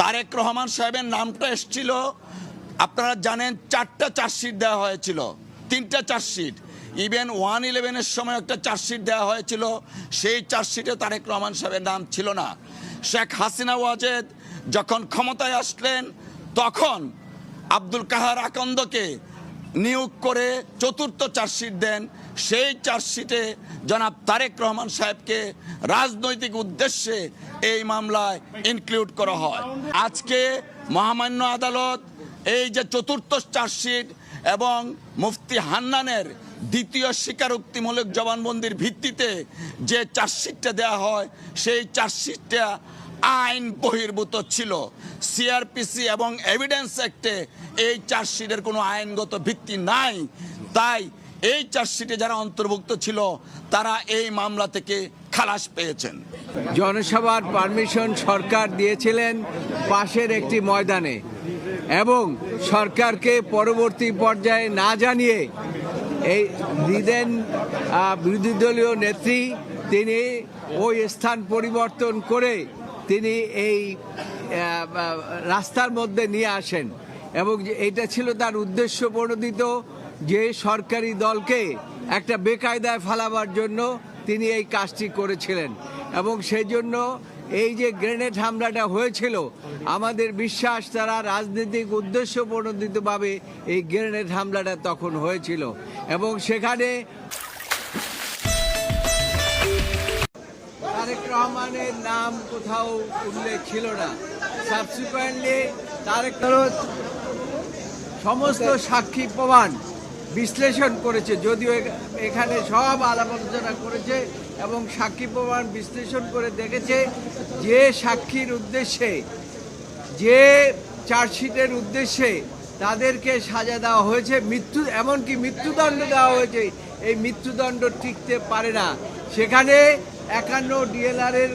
তারেক রহমান সাহেবের নামটা এসছিল, আপনারা জানেন চারটা চার্জশিট দেওয়া হয়েছিল, তিনটা চার্জশিট। ইভেন ওয়ান ইলেভেনের সময় একটা চার্জশিট দেওয়া হয়েছিল, সেই চার্জশিটে তারেক রহমান সাহেবের নাম ছিল না। শেখ হাসিনা ওয়াজেদ যখন ক্ষমতায় আসলেন, তখন আব্দুল কাহার আকন্দকে নিয়োগ করে চতুর্থ চার্জশিট দেন। সেই চার্জশিটে জনাব তারেক রহমান সাহেবকে রাজনৈতিক উদ্দেশ্যে এই মামলায় ইনক্লুড করা হয়। আজকে মহামান্য আদালত এই যে চতুর্থ চার্জশিট এবং মুফতি হান্নানের দ্বিতীয় স্বীকারোক্তিমূলক জবানবন্দির ভিত্তিতে যে চার্জশিটটা দেওয়া হয়, সেই চার্জশিটটা আইন বহির্ভূত ছিল। সিআরপিসি এবং এভিডেন্স অ্যাক্টে এই চার্জশিটের কোনো আইনগত ভিত্তি নাই, তাই এই চার্জশিটে যারা অন্তর্ভুক্ত ছিল, তারা এই মামলা থেকে খালাস পেয়েছেন। জনসভার পারমিশন সরকার দিয়েছিলেন পাশের একটি ময়দানে এবং সরকারকে পরবর্তী পর্যায়ে না জানিয়ে এই দিদেন বিরোধী দলীয় নেত্রী তিনি ওই স্থান পরিবর্তন করে তিনি এই রাস্তার মধ্যে নিয়ে আসেন এবং এটা ছিল তার উদ্দেশ্য প্রণোদিত। যে সরকারি দলকে একটা বেকায়দায় ফেলাবার জন্য তিনি এই কাজটি করেছিলেন। এবং সেই জন্য এই যে গ্রেনেড হামলাটা হয়েছিল, আমাদের বিশ্বাস তারা রাজনৈতিক উদ্দেশ্য প্রণোদিতভাবে এই গ্রেনেড হামলাটা তখন হয়েছিল। এবং সেখানে তারেক রহমানের নাম কোথাও উল্লেখ ছিল না। সাবসিকুয়েন্টলি তারেক সমস্ত সাক্ষী প্রমাণ বিশ্লেষণ করেছে, যদিও এখানে সব আলাপ আলোচনা করেছে এবং সাক্ষী প্রমাণ বিশ্লেষণ করে দেখেছে যে সাক্ষীর উদ্দেশ্যে, যে চার্জশিটের উদ্দেশ্যে তাদেরকে সাজা দেওয়া হয়েছে। মৃত্যু, এমনকি মৃত্যুদণ্ড দেওয়া হয়েছে। এই মৃত্যুদণ্ড টিকতে পারে না। সেখানে একান্ন ডিএলআর এর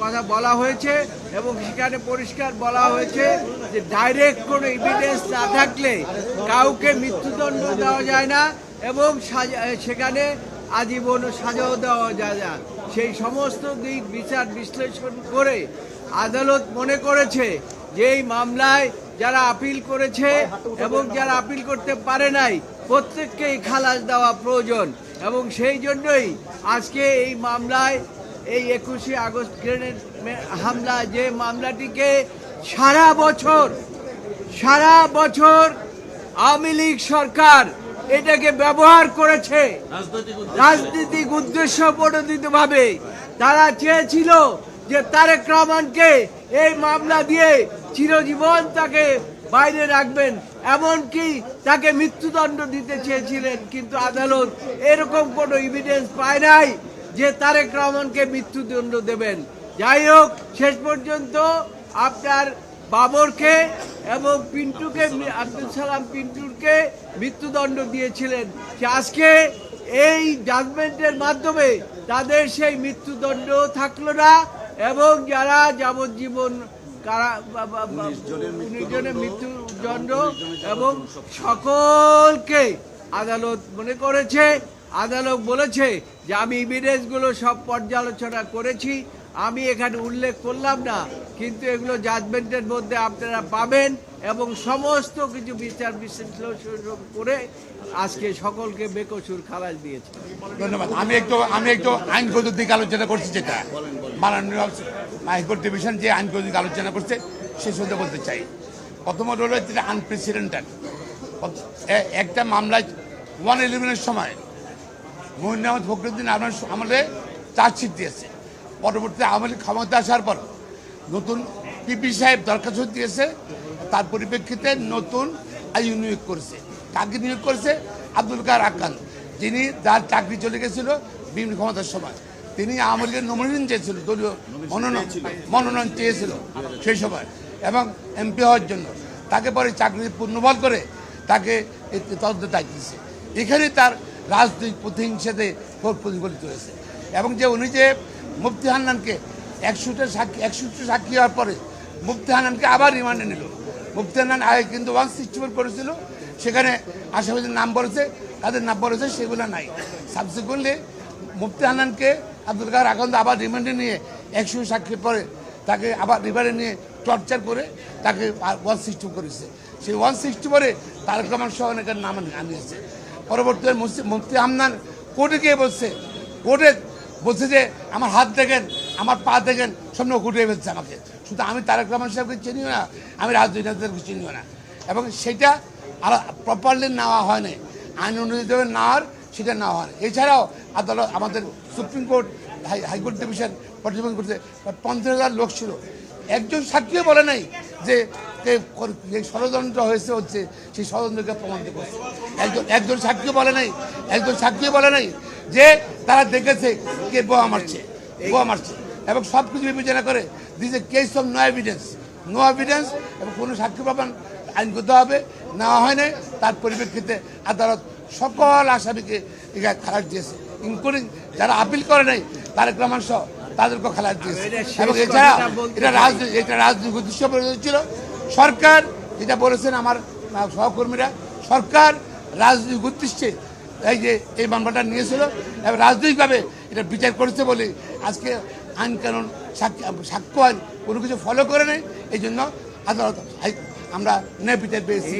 কথা বলা হয়েছে এবং সেখানে পরিষ্কার বলা হয়েছে যে ডাইরেক্ট কোনো এভিডেন্স না থাকলে কাউকে মৃত্যুদণ্ড দেওয়া যায় না এবং সেখানে আজীবন সাজাও দেওয়া যায় না। সেই সমস্ত দিক বিচার বিশ্লেষণ করে আদালত মনে করেছে যে এই মামলায় যারা আপিল করেছে এবং যারা আপিল করতে পারে নাই, প্রত্যেককেই খালাস দেওয়া প্রয়োজন। এবং সেই জন্যই আজকে এই মামলায় এই একুশে আগস্ট গ্রেনেড হামলা যে মামলাটিকে সারা বছর সারা বছর আওয়ামী লীগ সরকার এটাকে ব্যবহার করেছে। রাজনৈতিক উদ্দেশ্য। প্রণোদিত ভাবে তারা চেয়েছিল যে তারেক রহমানকে এই মামলা দিয়ে চিরজীবন তাকে বাইরে রাখবেন। এমনকি তাকে মৃত্যুদণ্ড দিতে চেয়েছিলেন কিন্তু আদালত এরকম কোনো এভিডেন্স পায় নাই যে তারেক রহমানকে মৃত্যুদণ্ড দেবেন। যাই হোক শেষ পর্যন্ত আপনার বাবরকে এবং পিন্টুকে আব্দুল সালাম পিন্টুরকে মৃত্যুদণ্ড দিয়েছিলেন। আজকে এই জাজমেন্টের মাধ্যমে তাদের সেই মৃত্যুদণ্ড থাকল না এবং যারা যাবজ্জীবন কারা উনিশ জনের মৃত্যুদণ্ড এবং সকলকে আদালত মনে করেছে, আদালত বলেছে যে আমি এভিডেন্সগুলো সব পর্যালোচনা করেছি, আমি এখানে উল্লেখ করলাম না, কিন্তু এগুলো জাজমেন্টের মধ্যে আপনারা পাবেন এবং সমস্ত কিছু বিচার বিশ্লেষণ করে আজকে সকলকে বেকসুর খালাস দিয়েছে। ধন্যবাদ। আমি একটু আমি একটু আইনগত দিক আলোচনা করছি যেটা। মাননীয় হাইকোর্ট ডিভিশন যে আইনগত দিক আলোচনা করছে, সে শুনতে বলতে চাই। প্রথমত হলো যেটা আনপ্রেসিডেন্টেড একটা মামলায় ওয়ান ইলেভেনের সময় মহিন আহমদ ফখরুদ্দিন আমার আমলে চার্জশিট দিয়েছে। পরবর্তীতে আমলে ক্ষমতা আসার পর নতুন পিপি সাহেব দরখাস্ত দিয়েছে, তার পরিপ্রেক্ষিতে নতুন আইন নিয়োগ করেছে। কাকে নিয়োগ করেছে? আব্দুল কার আকান যিনি যার চাকরি চলে গেছিল বিভিন্ন ক্ষমতার সময়। তিনি আওয়ামী লীগের নমিনেশন চেয়েছিল দলীয় মনোনয়ন মনোনয়ন চেয়েছিল সেই সময়। এবং এমপি হওয়ার জন্য তাকে পরে চাকরি পূর্ণবল করে তাকে তদন্ত দায়িত্ব দিচ্ছে এখানে তার রাজনৈতিক প্রতিহিংসাতে প্রতিফলিত হয়েছে এবং যে উনি যে মুফতি হান্নানকে একশোটা সাক্ষী একশোটা সাক্ষী হওয়ার পরে মুফতি হান্নানকে আবার রিমান্ডে নিল। মুফতি হান্নান আগে কিন্তু ওয়ান সিক্সটি ফোর করেছিল সেখানে আসামিদের নাম বলেছে তাদের নাম বলেছে সেগুলো নাই। সাবসিকুয়েন্টলি মুফতি হান্নানকে আব্দুল কার আকন্দ আবার রিমান্ডে নিয়ে একশো সাক্ষীর পরে তাকে আবার রিমান্ডে নিয়ে টর্চার করে তাকে ওয়ান সিক্সটি করেছে। সেই ওয়ান সিক্সটি পরে তারেক রহমান সহ অনেকের নাম আনিয়েছে। পরবর্তীতে মুফতি- হামনান কোর্টে গিয়ে বলছে, কোর্টে বলছে যে, আমার হাত দেখেন, আমার পা দেখেন সামনে ঘুরিয়ে ফেলছে আমাকে। শুধু আমি তারেক রহমান সাহেবকে চিনিও না, আমি রাজনীতিকে চিনিও না। এবং সেটা আর প্রপারলি নেওয়া হয়নি আইন অনুযায়ী নেওয়ার সেটা নেওয়া হয় এছাড়াও আদালত আমাদের সুপ্রিম কোর্ট হাইকোর্ট ডিভিশন পর্যবেক্ষণ করতে পঞ্চাশ হাজার লোক ছিল। একজন সাক্ষীও বলে নাই যে যে ষড়যন্ত্র হয়েছে হচ্ছে, সেই ষড়যন্ত্রকে প্রমাণিত করছে। একজন একজন সাক্ষীও বলে নাই, একজন সাক্ষীও বলে নাই যে তারা দেখেছে কে বোয়া মারছে বোয়া মারছে। এবং সব কিছু বিবেচনা করে this a case of no evidence no evidence এবং কোনো সাক্ষী প্রমাণ আইনগত হবে, নেওয়া হয় নাই। তার পরিপ্রেক্ষিতে আদালত সকল আসামিকে খালাস দিয়েছে ইনক্লুডিং যারা আপিল করে নাই, তারেক রহমান সহ তাদেরকেও খালাস দিয়েছে। এটা এবং এছাড়া এটা। রাজনীতি এটা রাজনৈতিক উদ্দেশ্য ছিল। সরকার যেটা বলেছেন আমার সহকর্মীরা সরকার রাজনৈতিক উদ্দেশ্যে এই যে এই মামলাটা নিয়েছিল এবং রাজনৈতিকভাবে এটা বিচার করেছে বলে আজকে আইন কানুন সাক্ষ্য সাক্ষ্য আইন কোনো কিছু ফলো করে নেই। এই জন্য আদালত আমরা ন্যায় বিচার পেয়েছি।